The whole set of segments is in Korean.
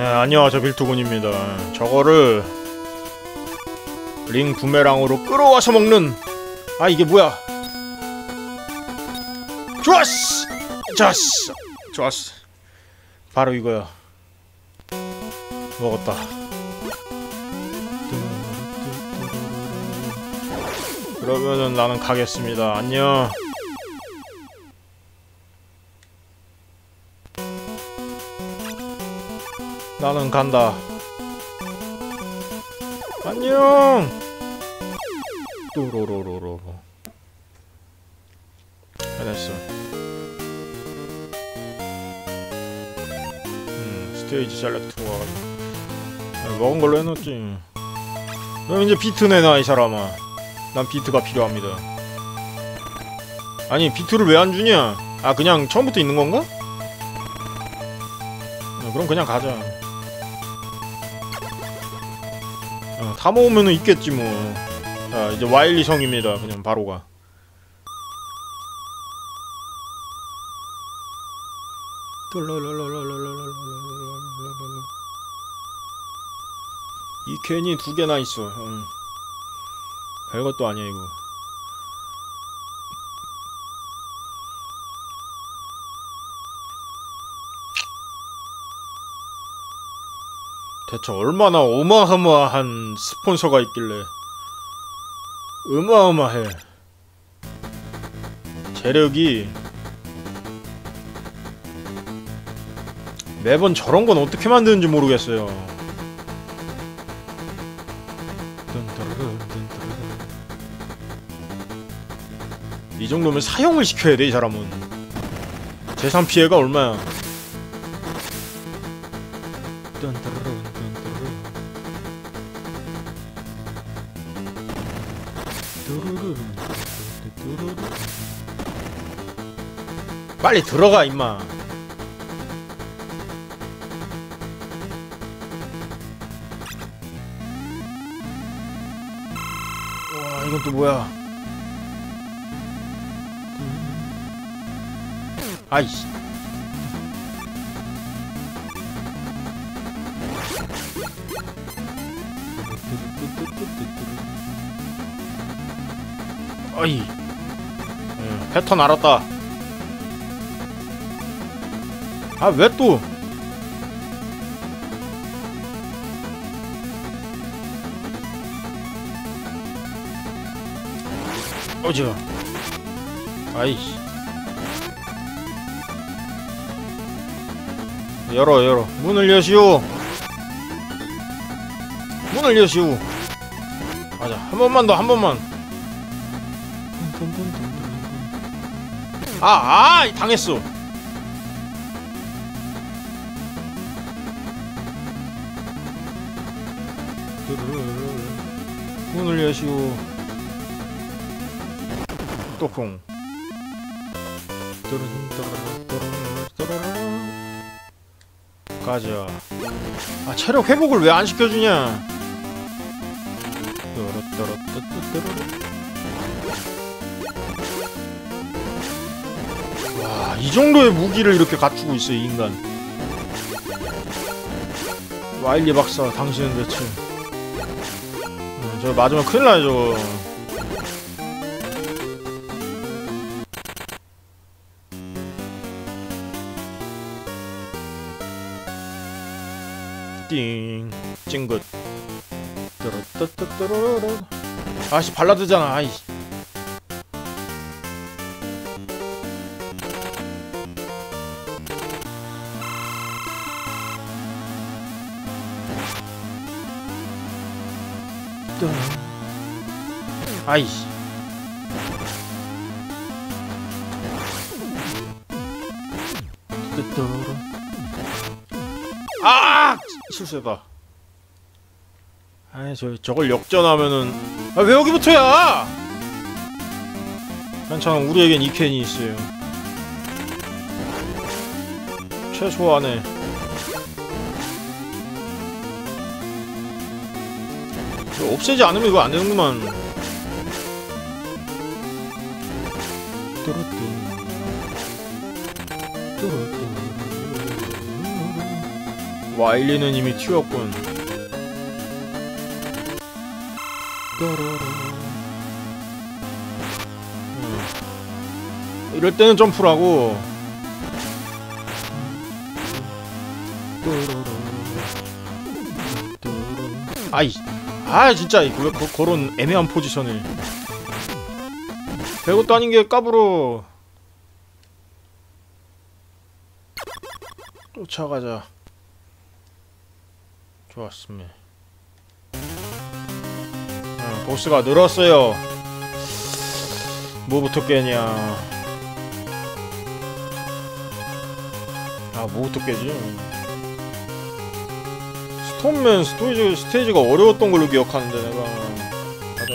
네, 안녕하세요 빌투군입니다. 저거를 링 부메랑으로 끌어와서 먹는 아 이게 뭐야? 좋았어, 좋았어, 좋았어. 바로 이거야. 먹었다. 그러면은 나는 가겠습니다. 안녕. 나는 간다. 안녕. 또로로로로. 해냈어. 음, 스테이지 셀렉트가. 아, 먹은 걸로 해놓지. 그럼 이제 비트 내놔 이 사람아. 난 비트가 필요합니다. 아니 비트를 왜 안 주냐? 아 그냥 처음부터 있는 건가? 어, 그럼 그냥 가자. 어, 다 모으면은 있겠지 뭐. 자 이제 와일리 성입니다. 그냥 바로 가. 이 캔이 두 개나 있어. 응. 별것도 아니야 이거. 대체 얼마나 어마어마한 스폰서가 있길래 어마어마해. 재력이 매번 저런 건 어떻게 만드는지 모르겠어요. 이 정도면 사형을 시켜야 돼 이 사람은. 재산 피해가 얼마야 빨리 들어가 임마. 와 이건 또 뭐야? 아이씨. 어이. 응, 패턴 알았다 아 왜 또? 어지가 아이씨. 열어 열어. 문을 여시오. 문을 여시오. 맞아. 한 번만 더 한 번만. 아, 아, 당했어. 문을 여시오. 또콩. 가자. 아, 체력 회복을 왜 안 시켜주냐? 와, 이 정도의 무기를 이렇게 갖추고 있어, 이 인간. 와일리 박사, 당신은 대체. 음, 저 맞으면 큰일 나요, 저거. 띵, 찡긋. 아씨, 발라드잖아, 아이씨. 아이씨. 아! 실수했다. 아이, 저, 저걸 역전하면은. 아, 왜 여기부터야! 괜찮아, 우리에겐 이 캔이 있어요. 최소한의. 없애지 않으면 이거 안 되는구만. 와일리는 이미 튀었군. 음. 이럴 때는 점프라고. 아이, 아 진짜 왜 그, 그런 애매한 포지션을. 별것도 아닌 게 까불어. 쫓아가자. 좋았습니다. 응, 보스가 늘었어요. 뭐부터 깨냐? 아, 뭐부터 깨지? 스톤맨 스테이지, 스테이지가 어려웠던 걸로 기억하는데 내가 맞아.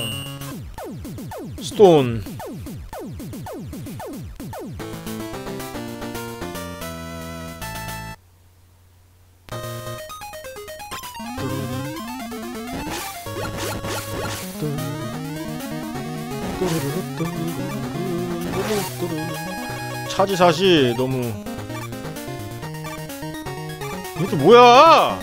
스톤. 차지샷이 너무 이게 뭐야?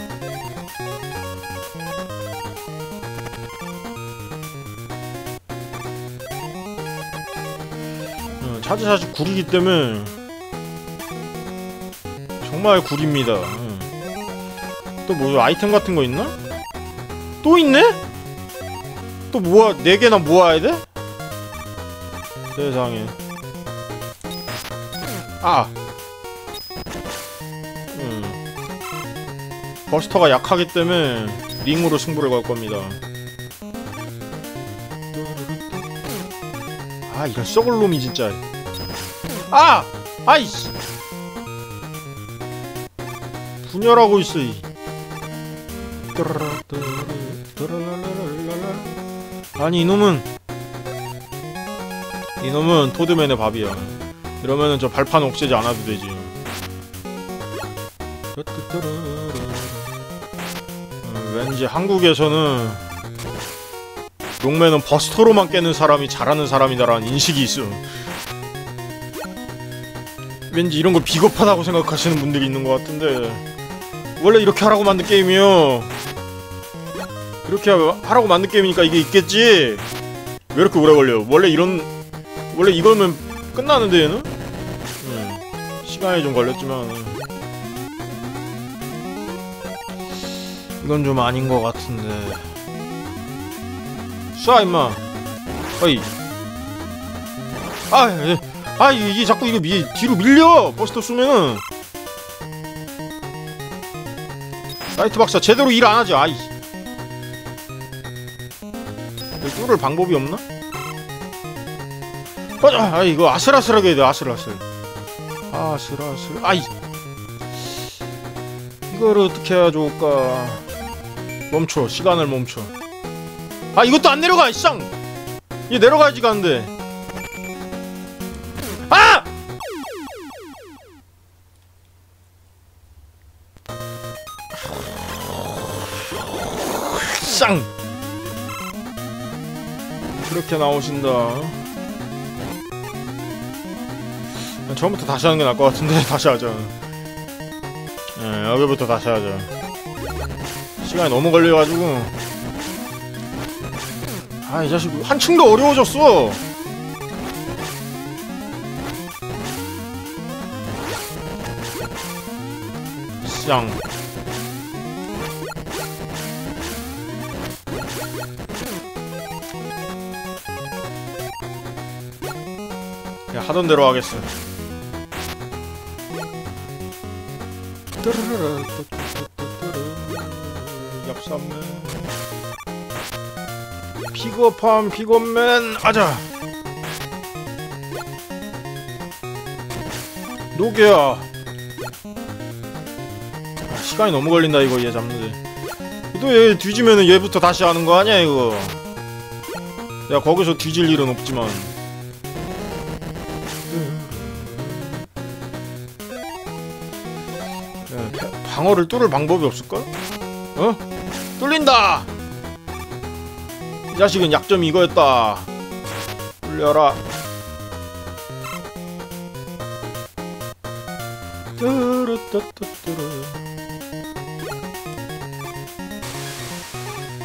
어, 차지샷이 구리기 때문에 정말 구립니다. 응. 또뭐 아이템 같은 거 있나? 또 있네? 또 모아 네 개나 모아야 돼? 세상에. 아. 음. 버스터가 약하기 때문에 링으로 승부를 걸 겁니다. 아 이런 썩을 놈이 진짜. 아! 아이씨! 분열하고 있어 이. 아니 이놈은 이놈은 토드맨의 밥이야 이러면은 저 발판 옥죄지 않아도 되지. 어, 왠지 한국에서는 용맨은 버스터로만 깨는 사람이 잘하는 사람이다라는 인식이 있어 왠지 이런 걸 비겁하다고 생각하시는 분들이 있는 것 같은데 원래 이렇게 하라고 만든 게임이요. 이렇게 하라고 만든 게임이니까 이게 있겠지? 왜 이렇게 오래 걸려? 원래 이런 원래 이거면 끝나는데 얘는? 음, 시간이 좀 걸렸지만 이건 좀 아닌 것 같은데. 쏴 임마. 어이. 아, 예. 아 이게 자꾸 이거 미, 뒤로 밀려 버스터 쏘면은. 라이트 박사 제대로 일 안 하지 아이. 뚫을 방법이 없나? 맞아 아 이거 아슬아슬하게 해야 돼 아슬아슬 아슬아슬 아이 이거를 어떻게 해야 좋을까 멈춰 시간을 멈춰 아 이것도 안 내려가 쌍! 얘 내려가야지가 안돼 아! 쌍! 그렇게 나오신다 처음부터 다시 하는 게 나을 것 같은데 다시 하자 예, 여기부터 다시 하자 시간이 너무 걸려가지고. 아 이 자식 한층 더 어려워졌어. 쌍 야, 하던 대로 하겠어. 얍삼맨 픽업함 픽업맨 아자 녹여야 아, 시간이 너무 걸린다 이거 얘 잡는데 또 얘 뒤지면은 얘부터 다시 하는 거 아니야 이거 야 거기서 뒤질 일은 없지만 야, 방어를 뚫을 방법이 없을까? 어? 뚫린다! 이 자식은 약점이 이거였다. 뚫려라.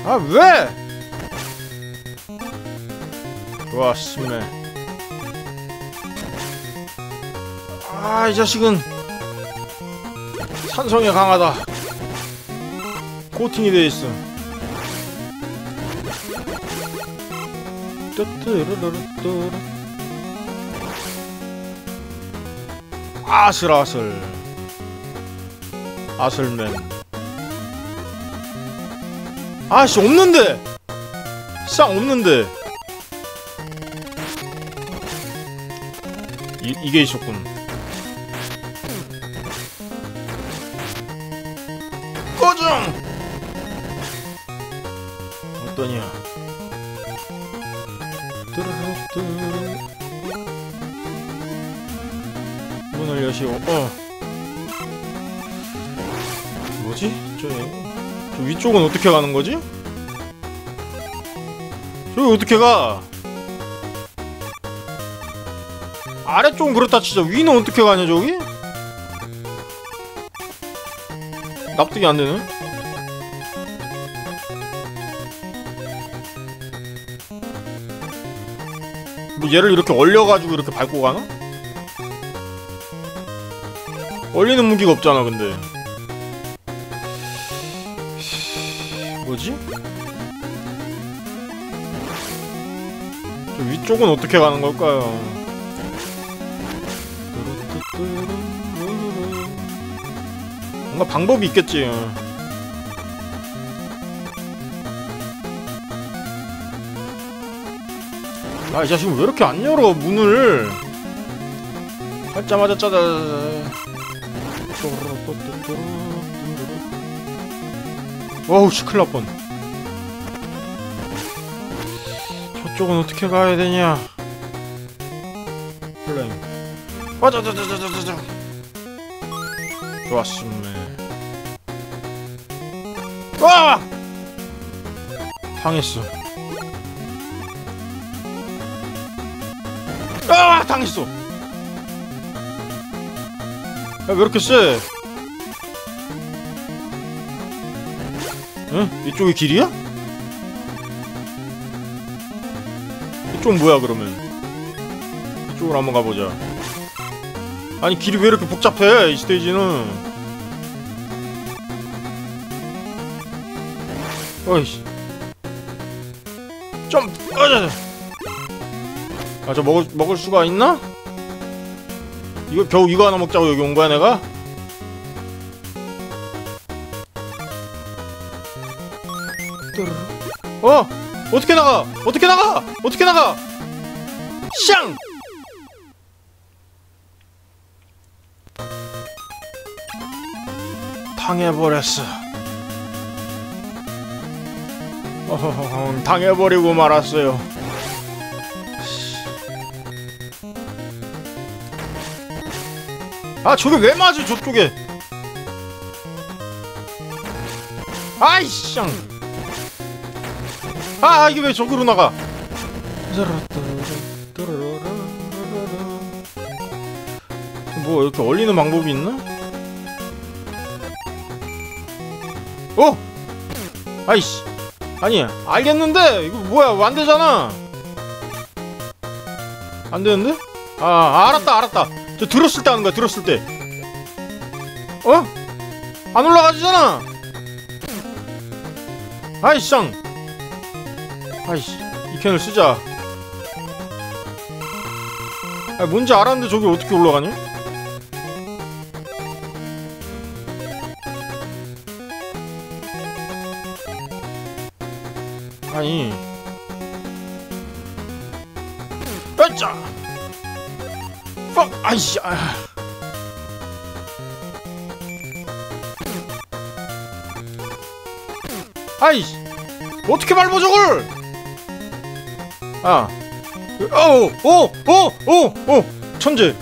아 왜? 좋았습니다. 아이 자식은 산성에 강하다. 코팅이 돼 있어. 뚜뚜루루뚜루. 아슬아슬 아슬맨 아씨 없는데 쌍 없는데 이, 이게 있었군 어떠냐 문을 여시오 어 뭐지? 저, 저 위쪽은 어떻게 가는 거지? 저기 어떻게 가? 아래쪽은 그렇다 치자 위는 어떻게 가냐 저기? 납득이 안 되네. 뭐 얘를 이렇게 얼려가지고 이렇게 밟고 가나? 얼리는 무기가 없잖아 근데 뭐지? 저 위쪽은 어떻게 가는 걸까요? 뭔가 방법이 있겠지. 아, 이 자식은 왜 이렇게 안 열어, 문을. 닫자마자 짜다. 어우, 씨, 큰일 날 뻔. 저쪽은 어떻게 가야 되냐? 플레임. 와자자자자자자. 좋았습니다. 와! 당했어. 아, 당했어. 야, 왜 이렇게 세? 응? 이쪽이 길이야? 이쪽은 뭐야 그러면? 이쪽으로 한번 가보자. 아니 길이 왜 이렇게 복잡해 이 스테이지는 어이씨. 좀 어자 아저 먹을 먹을 수가 있나? 이거 겨우 이거 하나 먹자고 여기 온 거야 내가? 어? 어떻게 나가? 어떻게 나가? 어떻게 나가? 샹! 당해버렸어. 어허허, 당해버리고 말았어요. 아, 저게 왜 맞아, 저쪽에? 아이씨! 아, 이게 왜 저기로 나가? 뭐, 이렇게 얼리는 방법이 있나? 어? 아이씨 아니 알겠는데 이거 뭐야 안 되잖아 안 되는데? 아 알았다 알았다 저 들었을 때 하는 거야 들었을 때 어? 안 올라가지잖아 아이씨 짱 아이씨 이 캔을 쓰자 아 뭔지 알았는데 저기 어떻게 올라가냐? 아이씨 아. 아이씨 어떻게 밟아 저걸 아 어우 오오오오 천재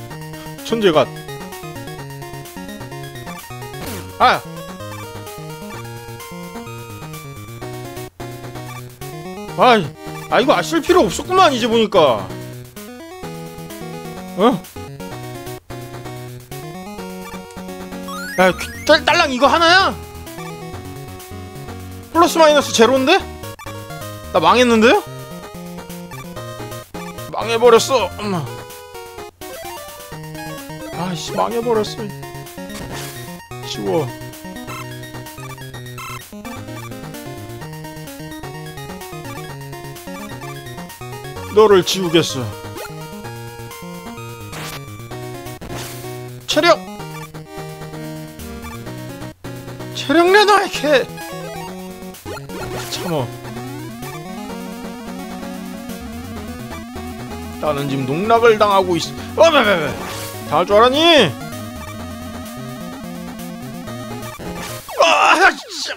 천재가 아 아이, 아 이거 아실 필요 없었구만 이제 보니까. 야, 딸, 딸랑 이거 하나야? 플러스 마이너스 제로인데? 나 망했는데요? 망해버렸어 엄마 아이씨 망해버렸어 치워 너를 지우겠어 내놔이게 참어 나는 지금 농락을 당하고 있어 어베베베 당할 줄 알았니? 아, 진짜.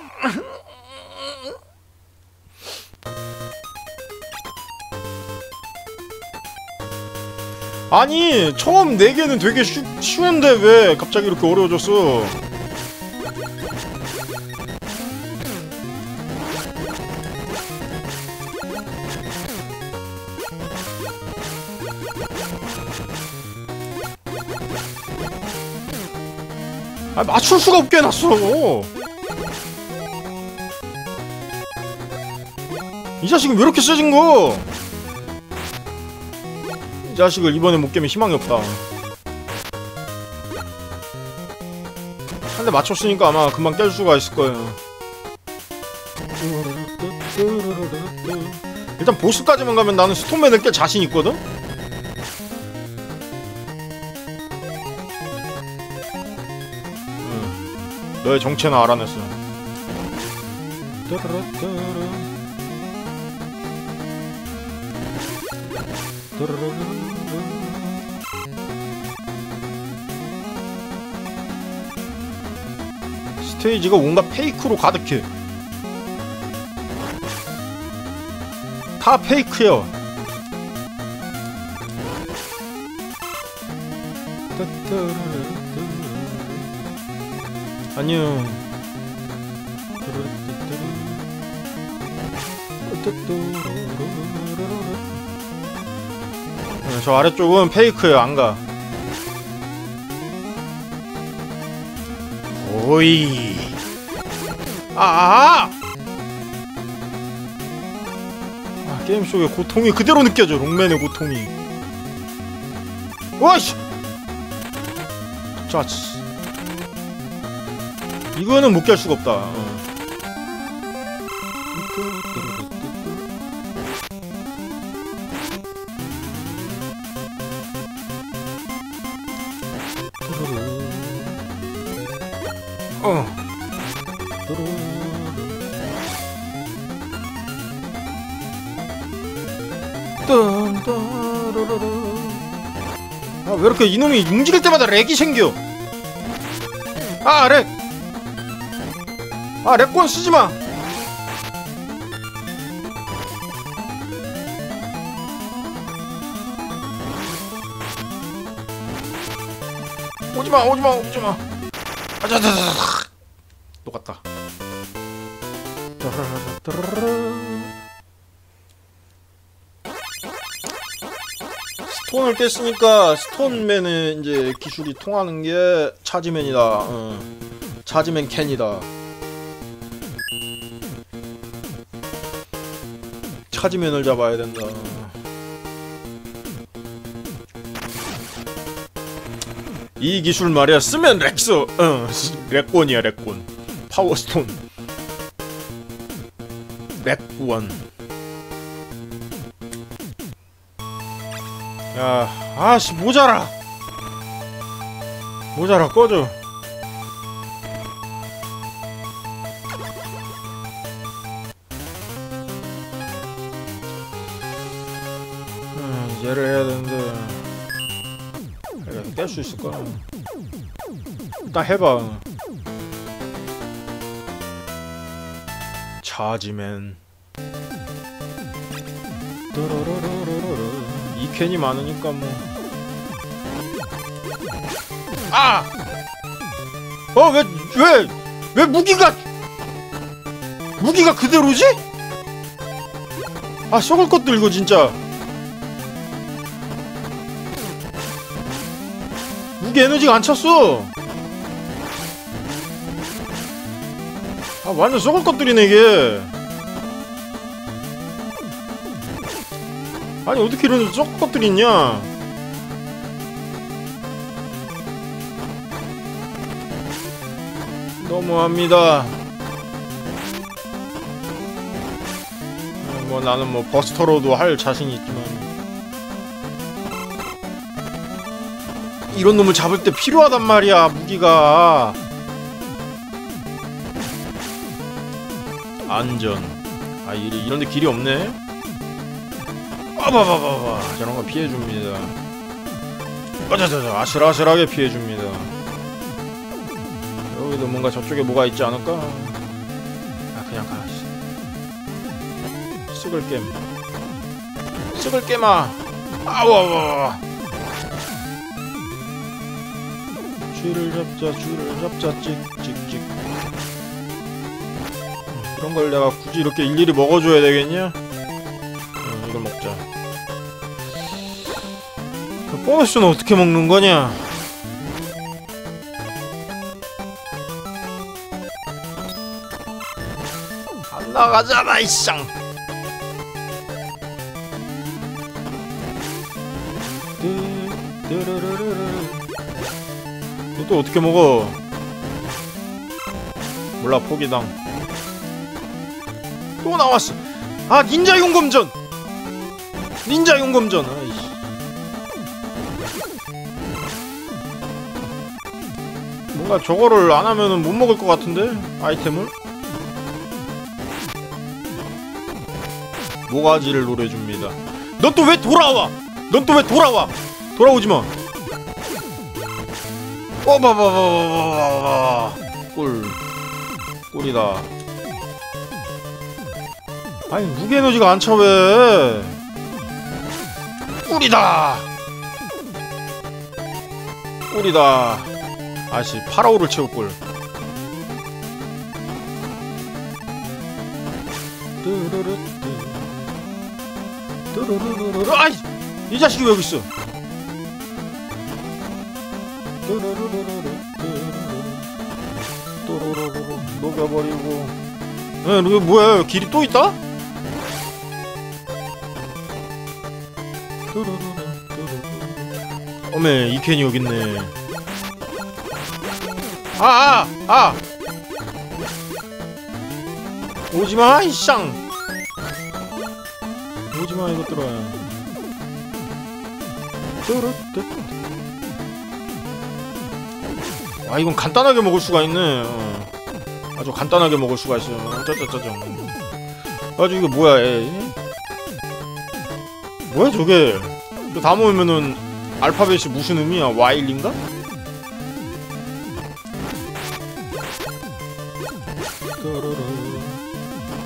아니 처음 네 개는 되게 쉬, 쉬운데 왜 갑자기 이렇게 어려워졌어? 아 맞출 수가 없게 해놨어 이 자식은 왜 이렇게 세진 거? 이 자식을 이번에 못 깨면 희망이 없다 한 대 맞췄으니까 아마 금방 깰 수가 있을 거예요 일단 보스까지만 가면 나는 스톤맨을 깰 자신 있거든? 너의 정체는 알아냈어. 스테이지가 온갖 페이크로 가득해. 다 페이크야 안녕 네, 저 아래쪽은 페이크예요 안가. 오이. 아, 아 게임 속의 고통이 그대로 느껴져 롱맨의 고통이. 와씨! 자 이거는 못 깰 수가 없다 어. 어. 아, 왜 이렇게 이놈이 움직일 때마다 렉이 생겨? 아, 렉! 아, 렉권 쓰지 마! 오지 마, 오지 마, 오지 마. 아자자자. 똑같다. 스톤을 깼으니까 스톤맨은 이제 기술이 통하는 게 차지맨이다. 어. 차지맨 캔이다. 차지맨을 잡아야 된다. 이 기술 말이야 쓰면 렉스 어 렉권이야 렉권 파워스톤. 렉원. 야 아씨 모자라. 모자라 꺼져 음, 얘를 해야 되는데 내가 깰수 있을까? 딱 해봐. 차지맨. 이 캔이 많으니까 뭐. 아! 어, 왜, 왜, 왜 무기가, 무기가 그대로지? 아, 썩을 것들 이거 진짜. 무기 에너지가 안 찼어. 아 완전 썩을 것들이네 이게. 아니 어떻게 이런 썩 것들이 있냐 너무합니다 어, 뭐 나는 뭐 버스터로도 할 자신이 있지만 이런 놈을 잡을 때 필요하단 말이야 무기가 안전 아 이- 이런데 길이 없네 빠바바바바 저런 거 피해줍니다 어자자자 아슬아슬하게 피해줍니다 여기도 뭔가 저쪽에 뭐가 있지 않을까 아 그냥 가 씨. 쑥을 겜 쑥을 깨마 아와와와 줄을 잡자 줄을 잡자 찍찍찍 이런 걸 내가 굳이 이렇게 일일이 먹어줘야 되겠냐? 응, 이걸 먹자. 그 보너스는 어떻게 먹는 거냐? 안 나가잖아, 이쌍! 이것도 어떻게 먹어? 몰라, 포기당. 또 나왔어. 아 닌자 용검전. 닌자 용검전. 아이씨. 뭔가 저거를 안 하면은 못 먹을 것 같은데 아이템을. 모가지를 노려줍니다. 넌 또 왜 돌아와? 넌 또 왜 돌아와? 돌아오지 마. 어바바바바바바. 꿀. 꿀이다. 아니 무게 에너지가 안 차 왜? 꿀이다. 꿀이다. 아씨 파라오를 채울 걸. 뚜루루루루 아이 이 자식이 왜 여기 있어? 또로로로로 녹여버리고. 에 이게 뭐야? 길이 또 있다? 어메 이 캔이 여기 있네. 아아 아, 아! 오지마 이쌍. 오지마 이것들아. 뚜루뚜. 아 이건 간단하게 먹을 수가 있네. 어. 아주 간단하게 먹을 수가 있어요. 짜짜짜짜. 아주 이게 뭐야? 에? 뭐야 저게? 이거 다 모으면은 알파벳이 무슨 의미야? 와일인가?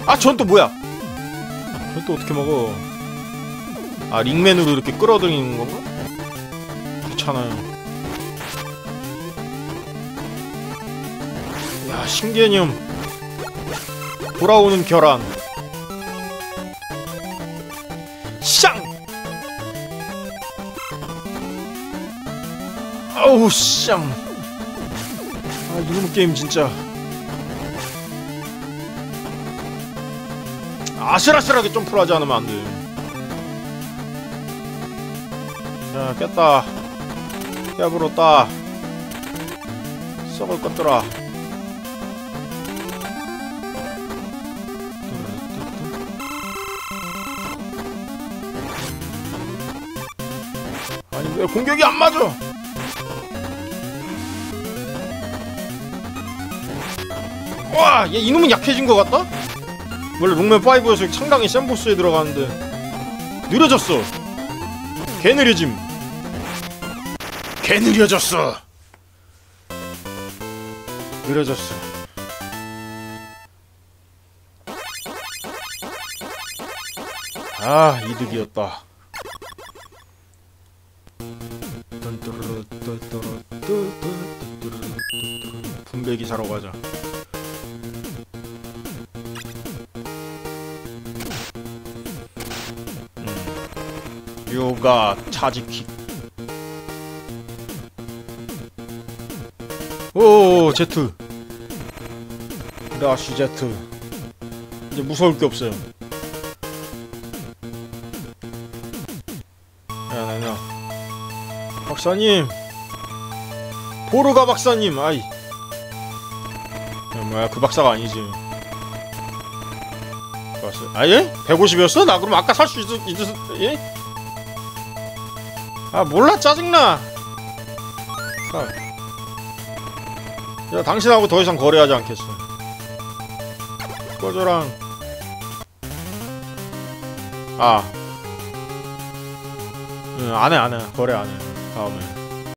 아, 전 또 뭐야? 전 또 어떻게 먹어? 아, 링맨으로 이렇게 끌어들이는 건가? 귀찮아요. 야, 신개념. 돌아오는 결함. 쌍! 아우, 쌍. 아, 이놈의 게임 진짜. 아슬아슬하게 점프를 하지 않으면 안 돼. 자, 깼다. 깨불었다. 썩을 것들아. 공격이 안 맞아? 와, 얘 이놈은 약해진 것 같다? 원래 롱맨 5에서 상당히 센 보스에 들어가는데 느려졌어. 개 느려짐. 개 느려졌어. 느려졌어. 아 이득이었다 분배기 사러 가자. 요가 차지킥 오 제트. 라쉬 제트. 이제 무서울 게 없어요 박사님. 보르가 박사님 아이. 야, 뭐야 그 박사가 아니지. 봤어 아예? 150이었어? 나 그럼 아까 살 수 있었, 있었 예? 아 몰라 짜증나. 사. 야 당신하고 더 이상 거래하지 않겠어. 꺼져랑 아. 응, 안해 안해. 거래 안해 다음에